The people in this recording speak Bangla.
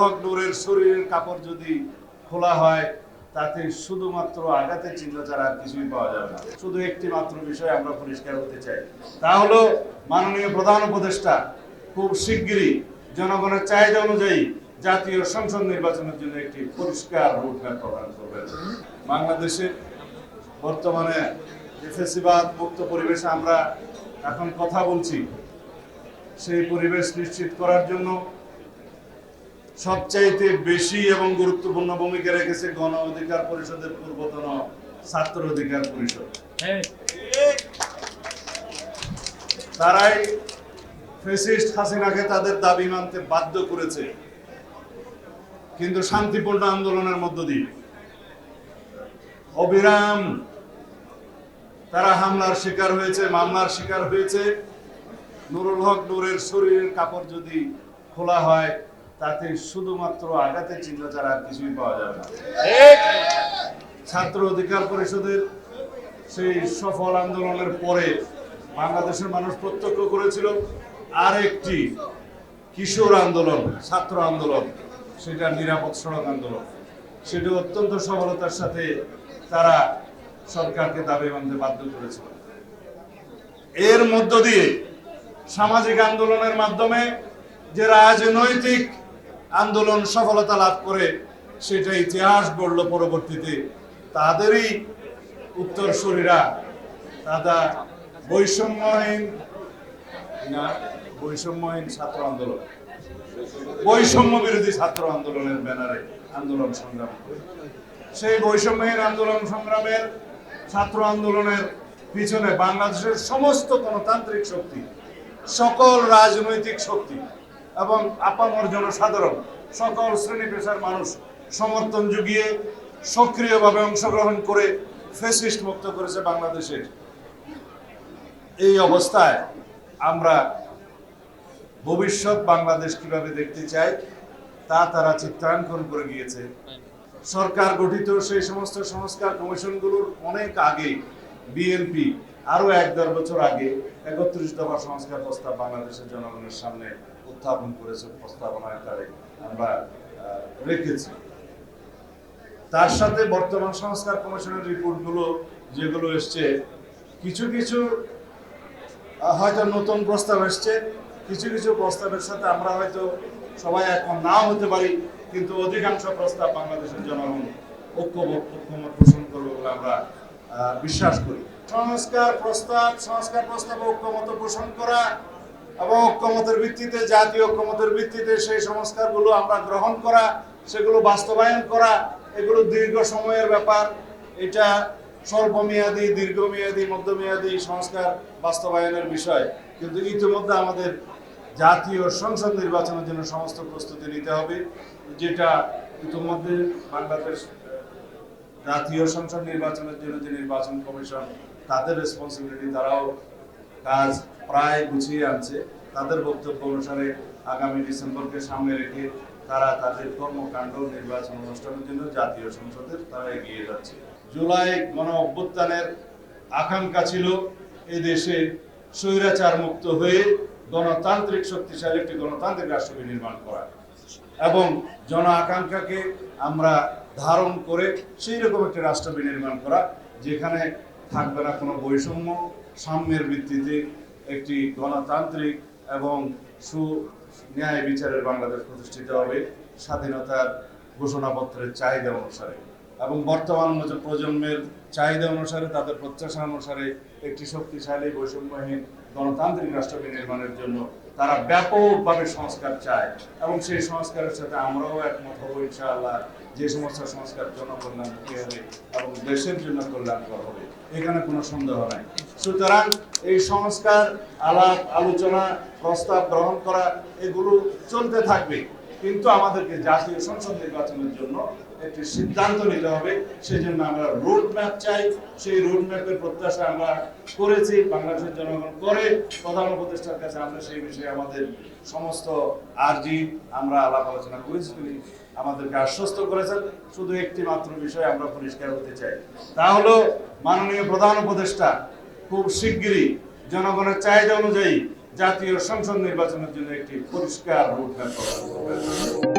হক নূরের শরীরের কাপড় যদি খোলা হয়, তাতে শুধুমাত্র আঘাতের চিহ্ন ছাড়া আর কিছুই পাওয়া যাবে না। শুধু একটি মাত্র বিষয় আমরা পরিষ্কার হতে চাই। তা হলো মাননীয় প্রধান উপদেষ্টা খুব শিগগিরই জনগণের চাহিদা অনুযায়ী জাতীয় সংসদ নির্বাচনের জন্য একটি পরিষ্কার রোডম্যাপ প্রদান করবেন। বাংলাদেশে বর্তমানে যে ফেসিবাদ মুক্ত পরিবেশে আমরা এখন কথা বলছি। সেই পরিবেশ নিশ্চিত করার জন্য সবচাইতে বেশি এবং গুরুত্বপূর্ণ ভূমিকা রেখেছে গণ অধিকার পরিষদের পূর্বতন ছাত্র অধিকার পরিষদ। তারাই ফেসিস্ট হাসিনাকে তাদের দাবি মানতে বাধ্য করেছে। কিন্তু শান্তিপূর্ণ আন্দোলনের মধ্য দিয়ে অবিরাম তারা হামলার শিকার হয়েছে মামলার শিকার হয়েছে। নুরুল হক নূরের শরীরের কাপড় যদি খোলা হয় তাতে শুধুমাত্র আঘাতের চিহ্ন ছাড়া আর কিছুই পাওয়া যাবে না। ছাত্র অধিকার পরিষদের সেই সফল আন্দোলনের পরে বাংলাদেশের মানুষ প্রত্যক্ষ করেছিল আর একটি কিশোর আন্দোলন ছাত্র আন্দোলন সেটা নিরাপদ সড়ক আন্দোলন। সেটা অত্যন্ত সফলতার সাথে তারা সরকারকে দাবি মানতে বাধ্য করেছিল। এর মধ্য দিয়ে সামাজিক আন্দোলনের মাধ্যমে যে রাজনৈতিক আন্দোলন সফলতা লাভ করে সেটা ইতিহাস গড়ল পরবর্তীতে। তাদেরই উত্তরসূরিরা তারা বৈষম্যহীন না, বৈষম্যহীন ছাত্র আন্দোলন। বৈষম্য বিরোধী ছাত্র আন্দোলনের ব্যানারে আন্দোলন সংগ্রাম। সেই বৈষম্যহীন আন্দোলন সংগ্রামের ছাত্র আন্দোলনের পিছনে বাংলাদেশের সমস্ত গণতান্ত্রিক শক্তি, সকল রাজনৈতিক শক্তি এবং আপামর জনসাধারণ, সকল শ্রেণি পেশার মানুষ সমর্থন জুগিয়ে সক্রিয়ভাবে অংশগ্রহণ করে ফেসিস্ট মুক্ত করেছে বাংলাদেশের এই অবস্থায় আমরা ভবিষ্যৎ বাংলাদেশ কীভাবে দেখতে চাই, তা তারা চিত্রাঙ্কন করে গিয়েছে। সরকার গঠিত সেই সমস্ত সংস্কার কমিশনগুলোর অনেক আগে বিএনপি আরও এক দেড় বছর আগে একত্রিশ দফা সংস্কার প্রস্তাব বাংলাদেশের জনগণের সামনে উত্থাপন করেছে প্রস্তাবনা আকারে আমরা রেখেছি। তার সাথে বর্তমান সংস্কার কমিশনের রিপোর্টগুলো যেগুলো এসছে, কিছু কিছু হয়তো নতুন প্রস্তাব এসছে, কিছু কিছু প্রস্তাবের সাথে আমরা হয়তো সবাই এখন নাও হতে পারি, কিন্তু অধিকাংশ প্রস্তাব বাংলাদেশের জনগণ ঐক্যমত পোষণ করবে বলে আমরা বিশ্বাস করি। সংস্কার প্রস্তাব সংস্কার প্রস্তাব ঐক্যমত পোষণ করা এবং ঐক্যমতের ভিত্তিতে, জাতীয় ঐক্যমতের ভিত্তিতে সেই সংস্কারগুলো আমরা গ্রহণ করা, সেগুলো বাস্তবায়ন করা, এগুলো দীর্ঘ সময়ের ব্যাপার। এটা স্বল্পমেয়াদী, দীর্ঘমেয়াদী, মধ্যমেয়াদী সংস্কার বাস্তবায়নের বিষয়। কিন্তু ইতিমধ্যে আমাদের জাতীয় সংসদ নির্বাচনের জন্য সমস্ত প্রস্তুতি নিতে হবে, যেটা ইতিমধ্যে বাংলাদেশ জাতীয় সংসদ নির্বাচনের জন্য যে নির্বাচন কমিশন তাদের রেসপন্সিবিলিটি তারাও কাজ প্রায় গুছিয়ে আনছে। তাদের বক্তব্য অনুসারে আগামী ডিসেম্বরকে সামনে রেখে তারা তাদের কর্মকাণ্ড নির্বাচন অনুষ্ঠানের জন্য জাতীয় সংসদের তারা এগিয়ে যাচ্ছে। জুলাই গণ অভ্যুত্থানের আকাঙ্ক্ষা ছিল এই দেশে স্বৈরাচার মুক্ত হয়ে গণতান্ত্রিক শক্তিশালী একটি গণতান্ত্রিক রাষ্ট্র নির্মাণ করা। এবং জন আকাঙ্ক্ষাকে আমরা ধারণ করে সেই রকম একটি রাষ্ট্র বিনির্মাণ করা, যেখানে থাকবে না। কোনো বৈষম্য। সাম্যের ভিত্তিতে একটি গণতান্ত্রিক এবং সু ন্যায় বিচারের বাংলাদেশ প্রতিষ্ঠিত হবে। স্বাধীনতার ঘোষণাপত্রের চাহিদা অনুসারে। এবং বর্তমান প্রজন্মের চাহিদা অনুসারে, তাদের প্রত্যাশা অনুসারে একটি শক্তিশালী, বৈষম্যহীন গণতান্ত্রিক রাষ্ট্রকে নির্মাণের জন্য তারা ব্যাপকভাবে সংস্কার চায়। এবং সেই সংস্কারের সাথে আমরাও একমত হব, ইনশাআল্লাহ যে সমস্ত সংস্কার জনকল্যাণমুখী হবে এবং দেশের জন্য কল্যাণকর হবে। এখানে কোনো সন্দেহ নাই। সুতরাং এই সংস্কার, আলাপ, আলোচনা, প্রস্তাব গ্রহণ করা, এগুলো চলতে থাকবে। কিন্তু আমাদেরকে জাতীয় সংসদ নির্বাচনের জন্য একটি সিদ্ধান্ত নিতে হবে। সেই জন্য আমরা রোড ম্যাপ চাই। সেই রোড ম্যাপের প্রত্যাশা আমরা করেছি। বাংলাদেশের জনগণ করে প্রধান উপদেষ্টার কাছে আমরা সেই বিষয়ে আমাদের সমস্ত আর্জি আমরা আলাপ আলোচনা করেছি। তিনি আমাদেরকে আশ্বস্ত করেছেন। শুধু একটি মাত্র বিষয় আমরা পরিষ্কার হতে চাই। তা হলো মাননীয় প্রধান উপদেষ্টা খুব শিগগিরই জনগণের চাহিদা অনুযায়ী জাতীয় সংসদ নির্বাচনের জন্য একটি পরিষ্কার রোড ম্যাপ প্রদান করবেন